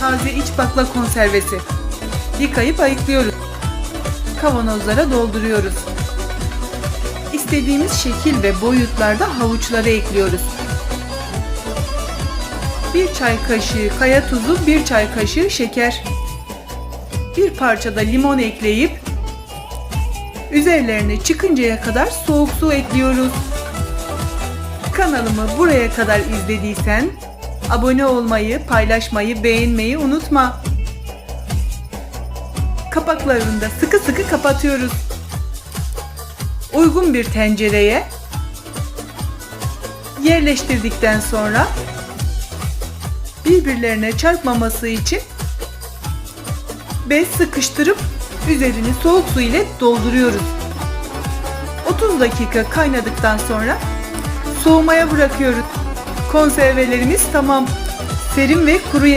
Taze iç bakla konservesi. Yıkayıp ayıklıyoruz. Kavanozlara dolduruyoruz. İstediğimiz şekil ve boyutlarda havuçları ekliyoruz. Bir çay kaşığı kaya tuzu, bir çay kaşığı şeker. Bir parça da limon ekleyip üzerlerine çıkıncaya kadar soğuk su ekliyoruz. Kanalımı buraya kadar izlediysen abone olmayı, paylaşmayı, beğenmeyi unutma. Kapaklarını da sıkı sıkı kapatıyoruz. Uygun bir tencereye yerleştirdikten sonra birbirlerine çarpmaması için bez sıkıştırıp üzerini soğuk su ile dolduruyoruz. 30 dakika kaynadıktan sonra soğumaya bırakıyoruz. Konservelerimiz tamam. Serin ve kuru